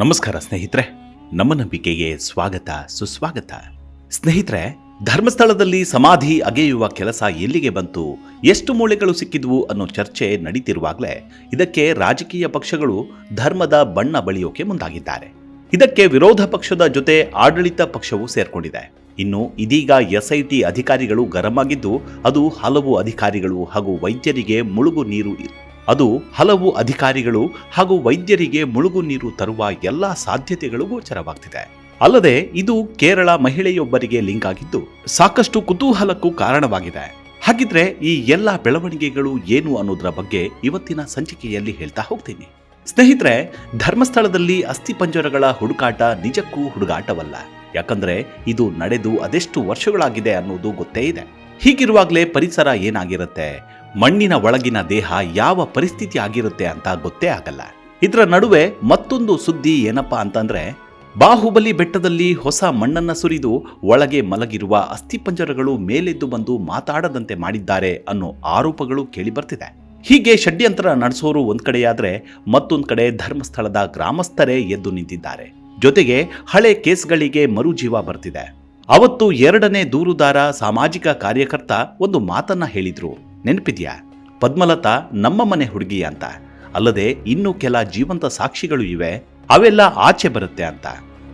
ನಮಸ್ಕಾರ ಸ್ನೇಹಿತರೆ, ನಮ್ಮ ನಂಬಿಕೆಗೆ ಸ್ವಾಗತ, ಸುಸ್ವಾಗತ. ಸ್ನೇಹಿತರೆ, ಧರ್ಮಸ್ಥಳದಲ್ಲಿ ಸಮಾಧಿ ಅಗೆಯುವ ಕೆಲಸ ಎಲ್ಲಿಗೆ ಬಂತು, ಎಷ್ಟು ಮೂಳೆಗಳು ಸಿಕ್ಕಿದ್ವು ಅನ್ನೋ ಚರ್ಚೆ ನಡೀತಿರುವಾಗಲೇ ಇದಕ್ಕೆ ರಾಜಕೀಯ ಪಕ್ಷಗಳು ಧರ್ಮದ ಬಣ್ಣ ಬಳಿಯೋಕೆ ಮುಂದಾಗಿದ್ದಾರೆ. ಇದಕ್ಕೆ ವಿರೋಧ ಪಕ್ಷದ ಜೊತೆ ಆಡಳಿತ ಪಕ್ಷವೂ ಸೇರ್ಕೊಂಡಿದೆ. ಇನ್ನು ಇದೀಗ ಎಸ್ಐಟಿ ಅಧಿಕಾರಿಗಳು ಗರಂ ಆಗಿದ್ದು ಅದು ಹಲವು ಅಧಿಕಾರಿಗಳು ಹಾಗೂ ವೈದ್ಯರಿಗೆ ಮುಳುಗು ನೀರು ಅದು ಹಲವು ಅಧಿಕಾರಿಗಳು ಹಾಗೂ ವೈದ್ಯರಿಗೆ ಮುಳುಗು ನೀರು ತರುವ ಎಲ್ಲ ಸಾಧ್ಯತೆಗಳು ಗೋಚರವಾಗ್ತಿದೆ. ಅಲ್ಲದೆ ಇದು ಕೇರಳ ಮಹಿಳೆಯೊಬ್ಬರಿಗೆ ಲಿಂಕ್ ಆಗಿದ್ದು ಸಾಕಷ್ಟು ಕುತೂಹಲಕ್ಕೂ ಕಾರಣವಾಗಿದೆ. ಹಾಗಿದ್ರೆ ಈ ಎಲ್ಲ ಬೆಳವಣಿಗೆಗಳು ಏನು ಅನ್ನೋದರ ಬಗ್ಗೆ ಇವತ್ತಿನ ಸಂಚಿಕೆಯಲ್ಲಿ ಹೇಳ್ತಾ ಹೋಗ್ತೀನಿ. ಸ್ನೇಹಿತರೆ, ಧರ್ಮಸ್ಥಳದಲ್ಲಿ ಅಸ್ಥಿಪಂಜರಗಳ ಹುಡುಕಾಟ ನಿಜಕ್ಕೂ ಹುಡುಗಾಟವಲ್ಲ. ಯಾಕಂದ್ರೆ ಇದು ನಡೆದು ಅದೆಷ್ಟು ವರ್ಷಗಳಾಗಿದೆ ಅನ್ನೋದು ಗೊತ್ತೇ ಇದೆ. ಹೀಗಿರುವಾಗಲೇ ಪರಿಸರ ಏನಾಗಿರುತ್ತೆ? ಮಣ್ಣಿನ ಒಳಗಿನ ದೇಹ ಯಾವ ಪರಿಸ್ಥಿತಿ ಆಗಿರುತ್ತೆ ಅಂತ ಗೊತ್ತೇ ಆಗಲ್ಲ. ಇದರ ನಡುವೆ ಮತ್ತೊಂದು ಸುದ್ದಿ ಏನಪ್ಪಾ ಅಂತಂದ್ರೆ, ಬಾಹುಬಲಿ ಬೆಟ್ಟದಲ್ಲಿ ಹೊಸ ಮಣ್ಣನ್ನ ಸುರಿದು ಒಳಗೆ ಮಲಗಿರುವ ಅಸ್ಥಿಪಂಜರಗಳು ಮೇಲೆದ್ದು ಬಂದು ಮಾತಾಡದಂತೆ ಮಾಡಿದ್ದಾರೆ ಅನ್ನೋ ಆರೋಪಗಳು ಕೇಳಿಬರ್ತಿದೆ. ಹೀಗೆ ಷಡ್ಯಂತ್ರ ನಡೆಸೋರು ಒಂದ್ ಕಡೆಯಾದ್ರೆ ಮತ್ತೊಂದ್ ಕಡೆ ಧರ್ಮಸ್ಥಳದ ಗ್ರಾಮಸ್ಥರೇ ಎದ್ದು ನಿಂತಿದ್ದಾರೆ. ಜೊತೆಗೆ ಹಳೆ ಕೇಸ್ಗಳಿಗೆ ಮರುಜೀವ ಬರ್ತಿದೆ. ಅವತ್ತು ಎರಡನೇ ದೂರುದಾರ ಸಾಮಾಜಿಕ ಕಾರ್ಯಕರ್ತ ಒಂದು ಮಾತನ್ನ ಹೇಳಿದ್ರು. ನೆನಪಿದ್ಯಾ? ಪದ್ಮಲತಾ ನಮ್ಮ ಮನೆ ಹುಡುಗಿ ಅಂತ. ಅಲ್ಲದೆ ಇನ್ನೂ ಕೆಲ ಜೀವಂತ ಸಾಕ್ಷಿಗಳು ಇವೆ. ಅವೆಲ್ಲ ಆಚೆ ಬರುತ್ತೆ ಅಂತ.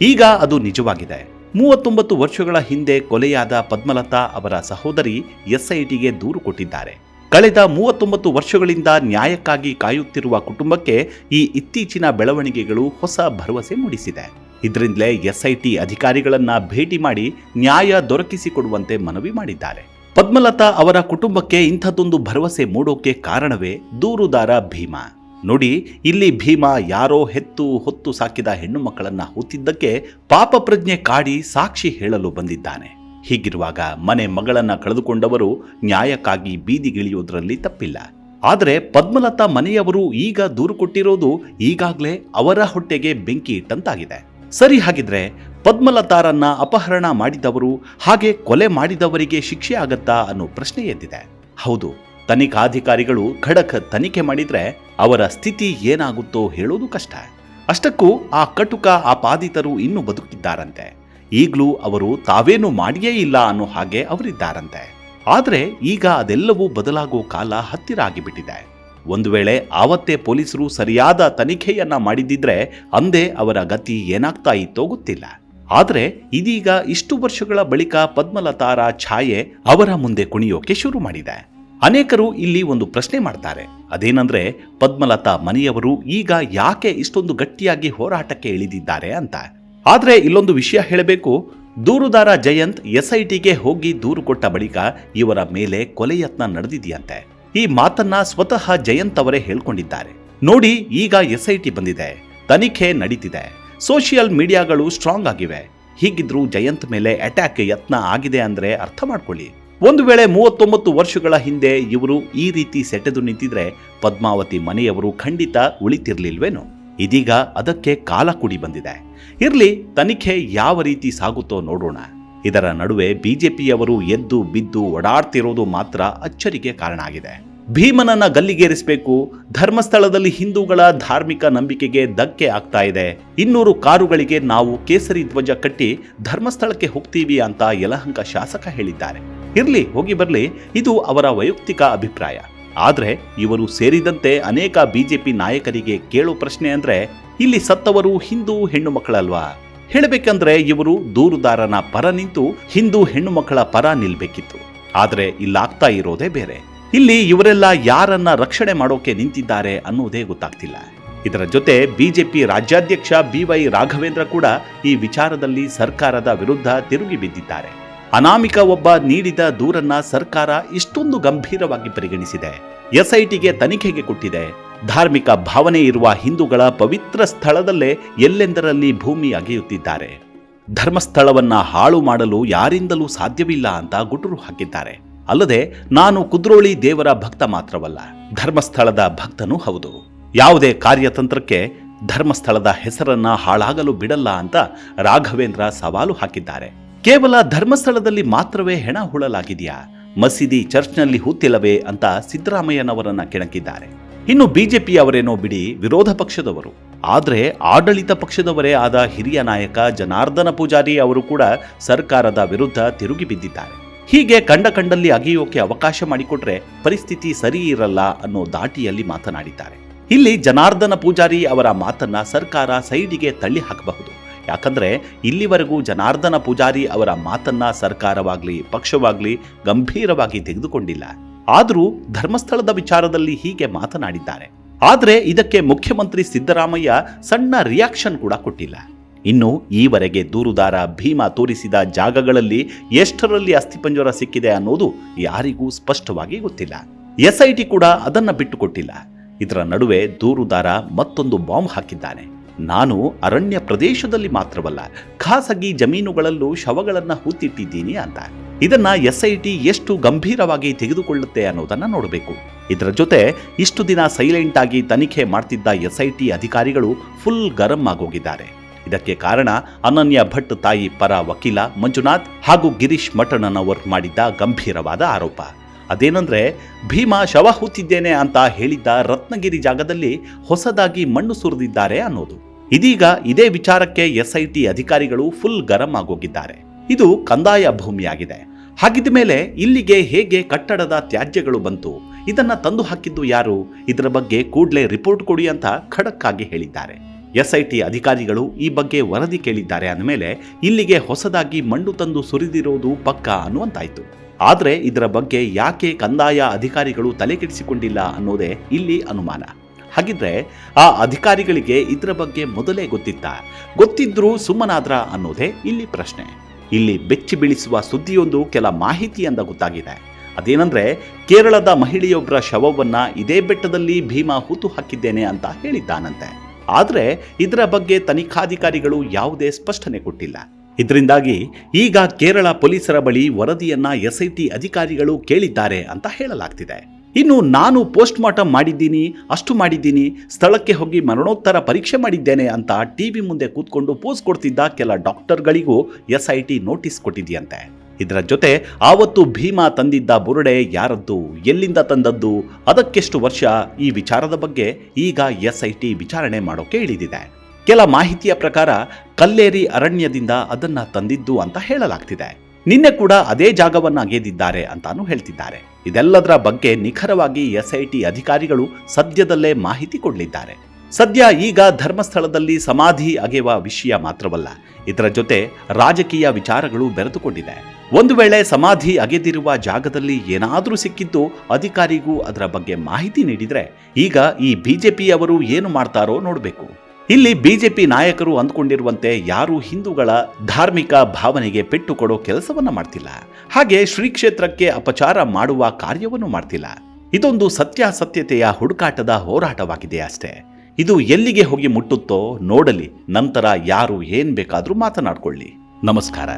ಈಗ ಅದು ನಿಜವಾಗಿದೆ. ಮೂವತ್ತೊಂಬತ್ತು ವರ್ಷಗಳ ಹಿಂದೆ ಕೊಲೆಯಾದ ಪದ್ಮಲತಾ ಅವರ ಸಹೋದರಿ ಎಸ್ಐಟಿಗೆ ದೂರು ಕೊಟ್ಟಿದ್ದಾರೆ. ಕಳೆದ ಮೂವತ್ತೊಂಬತ್ತು ವರ್ಷಗಳಿಂದ ನ್ಯಾಯಕ್ಕಾಗಿ ಕಾಯುತ್ತಿರುವ ಕುಟುಂಬಕ್ಕೆ ಈ ಇತ್ತೀಚಿನ ಬೆಳವಣಿಗೆಗಳು ಹೊಸ ಭರವಸೆ ಮೂಡಿಸಿದೆ. ಇದರಿಂದಲೇ ಎಸ್ಐಟಿ ಅಧಿಕಾರಿಗಳನ್ನ ಭೇಟಿ ಮಾಡಿ ನ್ಯಾಯ ದೊರಕಿಸಿಕೊಡುವಂತೆ ಮನವಿ ಮಾಡಿದ್ದಾರೆ. ಪದ್ಮಲತಾ ಅವರ ಕುಟುಂಬಕ್ಕೆ ಇಂಥದ್ದೊಂದು ಭರವಸೆ ಮೂಡೋಕೆ ಕಾರಣವೇ ದೂರುದಾರ ಭೀಮಾ. ನೋಡಿ, ಇಲ್ಲಿ ಭೀಮಾ ಯಾರೋ ಹೆತ್ತು ಹೊತ್ತು ಸಾಕಿದ ಹೆಣ್ಣು ಮಕ್ಕಳನ್ನ ಹೊತ್ತಿದ್ದಕ್ಕೆ ಪಾಪ ಪ್ರಜ್ಞೆ ಕಾಡಿ ಸಾಕ್ಷಿ ಹೇಳಲು ಬಂದಿದ್ದಾನೆ. ಹೀಗಿರುವಾಗ ಮನೆ ಮಗಳನ್ನ ಕಳೆದುಕೊಂಡವರು ನ್ಯಾಯಕ್ಕಾಗಿ ಬೀದಿಗಿಳಿಯೋದ್ರಲ್ಲಿ ತಪ್ಪಿಲ್ಲ. ಆದರೆ ಪದ್ಮಲತಾ ಮನೆಯವರು ಈಗ ದೂರು ಕೊಟ್ಟಿರೋದು ಈಗಾಗಲೇ ಅವರ ಹೊಟ್ಟೆಗೆ ಬೆಂಕಿ ಇಟ್ಟಂತಾಗಿದೆ. ಸರಿ ಹಾಗಿದ್ರೆ ಪದ್ಮಲತಾರನ್ನ ಅಪಹರಣ ಮಾಡಿದವರು ಹಾಗೆ ಕೊಲೆ ಮಾಡಿದವರಿಗೆ ಶಿಕ್ಷೆ ಆಗತ್ತಾ ಅನ್ನೋ ಪ್ರಶ್ನೆ ಎದ್ದಿದೆ. ಹೌದು, ತನಿಖಾಧಿಕಾರಿಗಳು ಖಡಕ್ ತನಿಖೆ ಮಾಡಿದ್ರೆ ಅವರ ಸ್ಥಿತಿ ಏನಾಗುತ್ತೋ ಹೇಳೋದು ಕಷ್ಟ. ಅಷ್ಟಕ್ಕೂ ಆ ಕಟುಕ ಆಪಾದಿತರು ಇನ್ನೂ ಬದುಕಿದ್ದಾರಂತೆ ಈಗಲೂ ಅವರು ತಾವೇನು ಮಾಡಿಯೇ ಇಲ್ಲ ಅನ್ನೋ ಹಾಗೆ ಅವರಿದ್ದಾರಂತೆ. ಆದರೆ ಈಗ ಅದೆಲ್ಲವೂ ಬದಲಾಗೋ ಕಾಲ ಹತ್ತಿರ ಆಗಿಬಿಟ್ಟಿದೆ. ಒಂದು ವೇಳೆ ಆವತ್ತೇ ಪೊಲೀಸರು ಸರಿಯಾದ ತನಿಖೆಯನ್ನ ಮಾಡಿದ್ದಿದ್ರೆ ಅಂದೇ ಅವರ ಗತಿ ಏನಾಗ್ತಾ ಇತ್ತೋ ಗೊತ್ತಿಲ್ಲ. ಆದರೆ ಇದೀಗ ಇಷ್ಟು ವರ್ಷಗಳ ಬಳಿಕ ಪದ್ಮಲತಾರ ಛಾಯೆ ಅವರ ಮುಂದೆ ಕುಣಿಯೋಕೆ ಶುರು ಮಾಡಿದೆ. ಅನೇಕರು ಇಲ್ಲಿ ಒಂದು ಪ್ರಶ್ನೆ ಮಾಡ್ತಾರೆ. ಅದೇನಂದ್ರೆ ಪದ್ಮಲತಾ ಮನೆಯವರು ಈಗ ಯಾಕೆ ಇಷ್ಟೊಂದು ಗಟ್ಟಿಯಾಗಿ ಹೋರಾಟಕ್ಕೆ ಇಳಿದಿದ್ದಾರೆ ಅಂತ. ಆದ್ರೆ ಇಲ್ಲೊಂದು ವಿಷಯ ಹೇಳಬೇಕು. ದೂರುದಾರ ಜಯಂತ್ ಎಸ್ಐಟಿಗೆ ಹೋಗಿ ದೂರು ಕೊಟ್ಟ ಬಳಿಕ ಇವರ ಮೇಲೆ ಕೊಲೆ ಯತ್ನ ನಡೆದಿದೆಯಂತೆ. ಈ ಮಾತನ್ನ ಸ್ವತಃ ಜಯಂತ್ ಅವರೇ ಹೇಳ್ಕೊಂಡಿದ್ದಾರೆ. ನೋಡಿ, ಈಗ ಎಸ್ಐಟಿ ಬಂದಿದೆ. ತನಿಖೆ ನಡೀತಿದೆ. ಸೋಷಿಯಲ್ ಮೀಡಿಯಾಗಳು ಸ್ಟ್ರಾಂಗ್ ಆಗಿವೆ. ಹೀಗಿದ್ರೂ ಜಯಂತ್ ಮೇಲೆ ಅಟ್ಯಾಕ್ ಯತ್ನ ಆಗಿದೆ ಅಂದ್ರೆ ಅರ್ಥ ಮಾಡ್ಕೊಳ್ಳಿ. ಒಂದು ವೇಳೆ ಮೂವತ್ತೊಂಬತ್ತು ವರ್ಷಗಳ ಹಿಂದೆ ಇವರು ಈ ರೀತಿ ಸೆಟೆದು ನಿಂತಿದ್ರೆ ಪದ್ಮಾವತಿ ಮನೆಯವರು ಖಂಡಿತ ಉಳಿತಿರ್ಲಿಲ್ವೇನು? ಇದೀಗ ಅದಕ್ಕೆ ಕಾಲ ಕೂಡಿ ಬಂದಿದೆ. ಇರ್ಲಿ, ತನಿಖೆ ಯಾವ ರೀತಿ ಸಾಗುತ್ತೋ ನೋಡೋಣ. ಇದರ ನಡುವೆ ಬಿಜೆಪಿಯವರು ಎದ್ದು ಬಿದ್ದು ಓಡಾಡ್ತಿರೋದು ಮಾತ್ರ ಅಚ್ಚರಿಗೆ ಕಾರಣ ಆಗಿದೆ. ಭೀಮನನ್ನ ಗಲ್ಲಿಗೇರಿಸಬೇಕು, ಧರ್ಮಸ್ಥಳದಲ್ಲಿ ಹಿಂದೂಗಳ ಧಾರ್ಮಿಕ ನಂಬಿಕೆಗೆ ಧಕ್ಕೆ ಆಗ್ತಾ ಇದೆ. ಇನ್ನೂರು ಕಾರುಗಳಿಗೆ ನಾವು ಕೇಸರಿ ಧ್ವಜ ಕಟ್ಟಿ ಧರ್ಮಸ್ಥಳಕ್ಕೆ ಹೋಗ್ತೀವಿ ಅಂತ ಯಲಹಂಕ ಶಾಸಕ ಹೇಳಿದ್ದಾರೆ. ಇರ್ಲಿ, ಹೋಗಿ ಬರ್ಲಿ, ಇದು ಅವರ ವೈಯಕ್ತಿಕ ಅಭಿಪ್ರಾಯ. ಆದ್ರೆ ಇವರು ಸೇರಿದಂತೆ ಅನೇಕ ಬಿಜೆಪಿ ನಾಯಕರಿಗೆ ಕೇಳೋ ಪ್ರಶ್ನೆ ಅಂದ್ರೆ, ಇಲ್ಲಿ ಸತ್ತವರು ಹಿಂದೂ ಹೆಣ್ಣು ಮಕ್ಕಳಲ್ವಾ? ಹೇಳಬೇಕಂದ್ರೆ ಇವರು ದೂರುದಾರನ ಪರ ನಿಂತು ಹಿಂದೂ ಹೆಣ್ಣು ಮಕ್ಕಳ ಪರ ನಿಲ್ಬೇಕಿತ್ತು. ಆದ್ರೆ ಇಲ್ಲಾಗ್ತಾ ಇರೋದೇ ಬೇರೆ. ಇಲ್ಲಿ ಇವರೆಲ್ಲ ಯಾರನ್ನ ರಕ್ಷಣೆ ಮಾಡೋಕೆ ನಿಂತಿದ್ದಾರೆ ಅನ್ನೋದೇ ಗೊತ್ತಾಗ್ತಿಲ್ಲ. ಇದರ ಜೊತೆ ಬಿಜೆಪಿ ರಾಜ್ಯಾಧ್ಯಕ್ಷ ಬಿವೈ ರಾಘವೇಂದ್ರ ಕೂಡ ಈ ವಿಚಾರದಲ್ಲಿ ಸರ್ಕಾರದ ವಿರುದ್ಧ ತಿರುಗಿ ಬಿದ್ದಿದ್ದಾರೆ. ಅನಾಮಿಕ ಒಬ್ಬ ನೀಡಿದ ದೂರನ್ನ ಸರ್ಕಾರ ಇಷ್ಟೊಂದು ಗಂಭೀರವಾಗಿ ಪರಿಗಣಿಸಿದೆ. ಎಸ್ಐಟಿಗೆ ತನಿಖೆಗೆ ಕೊಟ್ಟಿದೆ. ಧಾರ್ಮಿಕ ಭಾವನೆ ಇರುವ ಹಿಂದೂಗಳ ಪವಿತ್ರ ಸ್ಥಳದಲ್ಲೇ ಎಲ್ಲೆಂದರಲ್ಲಿ ಭೂಮಿ ಅಗೆಯುತ್ತಿದ್ದಾರೆ? ಧರ್ಮಸ್ಥಳವನ್ನ ಹಾಳು ಮಾಡಲು ಯಾರಿಂದಲೂ ಸಾಧ್ಯವಿಲ್ಲ ಅಂತ ಗುಟುರು ಹಾಕಿದ್ದಾರೆ. ಅಲ್ಲದೆ ನಾನು ಕುದ್ರೋಳಿ ದೇವರ ಭಕ್ತ ಮಾತ್ರವಲ್ಲ, ಧರ್ಮಸ್ಥಳದ ಭಕ್ತನೂ ಹೌದು. ಯಾವುದೇ ಕಾರ್ಯತಂತ್ರಕ್ಕೆ ಧರ್ಮಸ್ಥಳದ ಹೆಸರನ್ನ ಹಾಳಾಗಲು ಬಿಡಲ್ಲ ಅಂತ ರಾಘವೇಂದ್ರ ಸವಾಲು ಹಾಕಿದ್ದಾರೆ. ಕೇವಲ ಧರ್ಮಸ್ಥಳದಲ್ಲಿ ಮಾತ್ರವೇ ಹೆಣ ಹೂಳಲಾಗಿದೆಯಾ? ಮಸೀದಿ ಚರ್ಚ್ನಲ್ಲಿ ಹೂತಿಲ್ಲವೇ ಅಂತ ಸಿದ್ದರಾಮಯ್ಯನವರನ್ನ ಕೆಣಕಿದ್ದಾರೆ. ಇನ್ನು ಬಿಜೆಪಿ ಅವರೇನೋ ಬಿಡಿ ವಿರೋಧ ಪಕ್ಷದವರು. ಆದರೆ ಆಡಳಿತ ಪಕ್ಷದವರೇ ಆದ ಹಿರಿಯ ನಾಯಕ ಜನಾರ್ದನ ಪೂಜಾರಿ ಅವರು ಕೂಡ ಸರ್ಕಾರದ ವಿರುದ್ಧ ತಿರುಗಿ ಬಿದ್ದಿದ್ದಾರೆ. ಹೀಗೆ ಕಂಡ ಕಂಡಲ್ಲಿ ಅಗೆಯೋಕೆ ಅವಕಾಶ ಮಾಡಿಕೊಟ್ರೆ ಪರಿಸ್ಥಿತಿ ಸರಿ ಇರಲ್ಲ ಅನ್ನೋ ದಾಟಿಯಲ್ಲಿ ಮಾತನಾಡಿದ್ದಾರೆ. ಇಲ್ಲಿ ಜನಾರ್ದನ ಪೂಜಾರಿ ಅವರ ಮಾತನ್ನ ಸರ್ಕಾರ ಸೈಡಿಗೆ ತಳ್ಳಿ ಹಾಕಬಹುದು. ಯಾಕಂದ್ರೆ ಇಲ್ಲಿವರೆಗೂ ಜನಾರ್ದನ ಪೂಜಾರಿ ಅವರ ಮಾತನ್ನ ಸರ್ಕಾರವಾಗ್ಲಿ, ಪಕ್ಷವಾಗ್ಲಿ ಗಂಭೀರವಾಗಿ ತೆಗೆದುಕೊಂಡಿಲ್ಲ. ಆದರೂ ಧರ್ಮಸ್ಥಳದ ವಿಚಾರದಲ್ಲಿ ಹೀಗೆ ಮಾತನಾಡಿದ್ದಾರೆ. ಆದರೆ ಇದಕ್ಕೆ ಮುಖ್ಯಮಂತ್ರಿ ಸಿದ್ದರಾಮಯ್ಯ ಸಣ್ಣ ರಿಯಾಕ್ಷನ್ ಕೂಡ ಕೊಟ್ಟಿಲ್ಲ. ಇನ್ನು ಈವರೆಗೆ ದೂರುದಾರ ಭೀಮಾ ತೋರಿಸಿದ ಜಾಗಗಳಲ್ಲಿ ಎಷ್ಟರಲ್ಲಿ ಅಸ್ಥಿಪಂಜರ ಸಿಕ್ಕಿದೆ ಅನ್ನೋದು ಯಾರಿಗೂ ಸ್ಪಷ್ಟವಾಗಿ ಗೊತ್ತಿಲ್ಲ. ಎಸ್ಐಟಿ ಕೂಡ ಅದನ್ನ ಬಿಟ್ಟುಕೊಟ್ಟಿಲ್ಲ. ಇದರ ನಡುವೆ ದೂರುದಾರ ಮತ್ತೊಂದು ಬಾಂಬ್ ಹಾಕಿದ್ದಾನೆ. ನಾನು ಅರಣ್ಯ ಪ್ರದೇಶದಲ್ಲಿ ಮಾತ್ರವಲ್ಲ ಖಾಸಗಿ ಜಮೀನುಗಳಲ್ಲೂ ಶವಗಳನ್ನು ಹೂತಿಟ್ಟಿದ್ದೀನಿ ಅಂತ. ಇದನ್ನ ಎಸ್ಐಟಿ ಎಷ್ಟು ಗಂಭೀರವಾಗಿ ತೆಗೆದುಕೊಳ್ಳುತ್ತೆ ಅನ್ನೋದನ್ನ ನೋಡಬೇಕು. ಇದರ ಜೊತೆ ಇಷ್ಟು ದಿನ ಸೈಲೆಂಟ್ ಆಗಿ ತನಿಖೆ ಮಾಡ್ತಿದ್ದ ಎಸ್ಐಟಿ ಅಧಿಕಾರಿಗಳು ಫುಲ್ ಗರಂ ಆಗೋಗಿದ್ದಾರೆ. ಇದಕ್ಕೆ ಕಾರಣ ಅನನ್ಯ ಭಟ್ ತಾಯಿ ಪರ ವಕೀಲ ಮಂಜುನಾಥ್ ಹಾಗೂ ಗಿರೀಶ್ ಮಠಣ್ಣನವರ್ ಮಾಡಿದ್ದ ಗಂಭೀರವಾದ ಆರೋಪ. ಅದೇನಂದ್ರೆ, ಭೀಮಾ ಶವ ಹೂತಿದ್ದೇನೆ ಅಂತ ಹೇಳಿದ್ದ ರತ್ನಗಿರಿ ಜಾಗದಲ್ಲಿ ಹೊಸದಾಗಿ ಮಣ್ಣು ಸುರಿದಿದ್ದಾರೆ ಅನ್ನೋದು. ಇದೀಗ ಇದೇ ವಿಚಾರಕ್ಕೆ ಎಸ್ಐಟಿ ಅಧಿಕಾರಿಗಳು ಫುಲ್ ಗರಂ ಆಗೋಗಿದ್ದಾರೆ. ಇದು ಕಂದಾಯ ಭೂಮಿಯಾಗಿದೆ. ಹಾಗಿದ ಮೇಲೆ ಇಲ್ಲಿಗೆ ಹೇಗೆ ಕಟ್ಟಡದ ತ್ಯಾಜ್ಯಗಳು ಬಂತು, ಇದನ್ನ ತಂದು ಹಾಕಿದ್ದು ಯಾರು, ಇದರ ಬಗ್ಗೆ ಕೂಡಲೇ ರಿಪೋರ್ಟ್ ಕೊಡಿ ಅಂತ ಖಡಕ್ ಆಗಿ ಹೇಳಿದ್ದಾರೆ. ಎಸ್ಐಟಿ ಅಧಿಕಾರಿಗಳು ಈ ಬಗ್ಗೆ ವರದಿ ಕೇಳಿದ್ದಾರೆ ಅಂದಮೇಲೆ ಇಲ್ಲಿಗೆ ಹೊಸದಾಗಿ ಮಣ್ಣು ತಂದು ಸುರಿದಿರೋದು ಪಕ್ಕ ಅನ್ನುವಂತಾಯ್ತು. ಆದರೆ ಇದರ ಬಗ್ಗೆ ಯಾಕೆ ಕಂದಾಯ ಅಧಿಕಾರಿಗಳು ತಲೆಕೆಡಿಸಿಕೊಂಡಿಲ್ಲ ಅನ್ನೋದೇ ಇಲ್ಲಿ ಅನುಮಾನ. ಹಾಗಿದ್ರೆ ಆ ಅಧಿಕಾರಿಗಳಿಗೆ ಇದರ ಬಗ್ಗೆ ಮೊದಲೇ ಗೊತ್ತಿತ್ತ? ಗೊತ್ತಿದ್ರೂ ಸುಮ್ಮನಾದ್ರ ಅನ್ನೋದೇ ಇಲ್ಲಿ ಪ್ರಶ್ನೆ. ಇಲ್ಲಿ ಬೆಚ್ಚಿ ಬೀಳಿಸುವ ಸುದ್ದಿಯೊಂದು ಕೆಲ ಮಾಹಿತಿಯಿಂದ ಗೊತ್ತಾಗಿದೆ. ಅದೇನಂದ್ರೆ, ಕೇರಳದ ಮಹಿಳೆಯೊಬ್ಬರ ಶವವನ್ನ ಇದೇ ಬೆಟ್ಟದಲ್ಲಿ ಭೀಮಾ ಹೂತು ಹಾಕಿದ್ದೇನೆ ಅಂತ ಹೇಳಿದ್ದಾನಂತೆ. ಆದ್ರೆ ಇದರ ಬಗ್ಗೆ ತನಿಖಾಧಿಕಾರಿಗಳು ಯಾವುದೇ ಸ್ಪಷ್ಟನೆ ಕೊಟ್ಟಿಲ್ಲ. ಇದರಿಂದಾಗಿ ಈಗ ಕೇರಳ ಪೊಲೀಸರ ಬಳಿ ವರದಿಯನ್ನ ಎಸ್ಐಟಿ ಅಧಿಕಾರಿಗಳು ಕೇಳಿದ್ದಾರೆ ಅಂತ ಹೇಳಲಾಗ್ತಿದೆ. ಇನ್ನು ನಾನು ಪೋಸ್ಟ್ ಮಾರ್ಟಮ್ ಮಾಡಿದ್ದೀನಿ, ಅಷ್ಟು ಮಾಡಿದ್ದೀನಿ, ಸ್ಥಳಕ್ಕೆ ಹೋಗಿ ಮರಣೋತ್ತರ ಪರೀಕ್ಷೆ ಮಾಡಿದ್ದೇನೆ ಅಂತ ಟಿವಿ ಮುಂದೆ ಕೂತ್ಕೊಂಡು ಪೋಸ್ ಕೊಡ್ತಿದ್ದ ಕೆಲ ಡಾಕ್ಟರ್ಗಳಿಗೂ ಎಸ್ ಐ ಟಿ ನೋಟಿಸ್ ಕೊಟ್ಟಿದೆಯಂತೆ. ಇದರ ಜೊತೆ ಆವತ್ತು ಭೀಮಾ ತಂದಿದ್ದ ಬುರುಡೆ ಯಾರದ್ದು, ಎಲ್ಲಿಂದ ತಂದದ್ದು, ಅದಕ್ಕೆಷ್ಟು ವರ್ಷ, ಈ ವಿಚಾರದ ಬಗ್ಗೆ ಈಗ ಎಸ್ ಐ ಟಿ ವಿಚಾರಣೆ ಮಾಡೋಕೆ ಇಳಿದಿದೆ. ಕೆಲ ಮಾಹಿತಿಯ ಪ್ರಕಾರ ಕಲ್ಲೇರಿ ಅರಣ್ಯದಿಂದ ಅದನ್ನ ತಂದಿದ್ದು ಅಂತ ಹೇಳಲಾಗ್ತಿದೆ. ನಿನ್ನೆ ಕೂಡ ಅದೇ ಜಾಗವನ್ನ ಅಗೆದಿದ್ದಾರೆ ಅಂತಾನು ಹೇಳ್ತಿದ್ದಾರೆ. ಇದೆಲ್ಲದರ ಬಗ್ಗೆ ನಿಖರವಾಗಿ ಎಸ್ಐಟಿ ಅಧಿಕಾರಿಗಳು ಸದ್ಯದಲ್ಲೇ ಮಾಹಿತಿ ಕೊಡಲಿದ್ದಾರೆ. ಸದ್ಯ ಈಗ ಧರ್ಮಸ್ಥಳದಲ್ಲಿ ಸಮಾಧಿ ಅಗೆಯುವ ವಿಷಯ ಮಾತ್ರವಲ್ಲ, ಇದರ ಜೊತೆ ರಾಜಕೀಯ ವಿಚಾರಗಳು ಬೆರೆತುಕೊಂಡಿದೆ. ಒಂದು ವೇಳೆ ಸಮಾಧಿ ಅಗೆದಿರುವ ಜಾಗದಲ್ಲಿ ಏನಾದರೂ ಸಿಕ್ಕಿದ್ದು ಅಧಿಕಾರಿಗೂ ಅದರ ಬಗ್ಗೆ ಮಾಹಿತಿ ನೀಡಿದರೆ ಈಗ ಈ ಬಿಜೆಪಿಯವರು ಏನು ಮಾಡ್ತಾರೋ ನೋಡಬೇಕು. ಇಲ್ಲಿ ಬಿಜೆಪಿ ನಾಯಕರು ಅಂದ್ಕೊಂಡಿರುವಂತೆ ಯಾರು ಹಿಂದೂಗಳ ಧಾರ್ಮಿಕ ಭಾವನೆಗೆ ಪೆಟ್ಟು ಕೊಡೋ ಕೆಲಸವನ್ನ ಮಾಡ್ತಿಲ್ಲ. ಹಾಗೆ ಶ್ರೀ ಕ್ಷೇತ್ರಕ್ಕೆ ಅಪಚಾರ ಮಾಡುವ ಕಾರ್ಯವನ್ನು ಮಾಡ್ತಿಲ್ಲ. ಇದೊಂದು ಸತ್ಯಾಸತ್ಯತೆಯ ಹುಡುಕಾಟದ ಹೋರಾಟವಾಗಿದೆ ಅಷ್ಟೇ. ಇದು ಎಲ್ಲಿಗೆ ಹೋಗಿ ಮುಟ್ಟುತ್ತೋ ನೋಡಲಿ, ನಂತರ ಯಾರು ಏನ್ ಬೇಕಾದರೂ ಮಾತನಾಡ್ಕೊಳ್ಳಿ. ನಮಸ್ಕಾರ.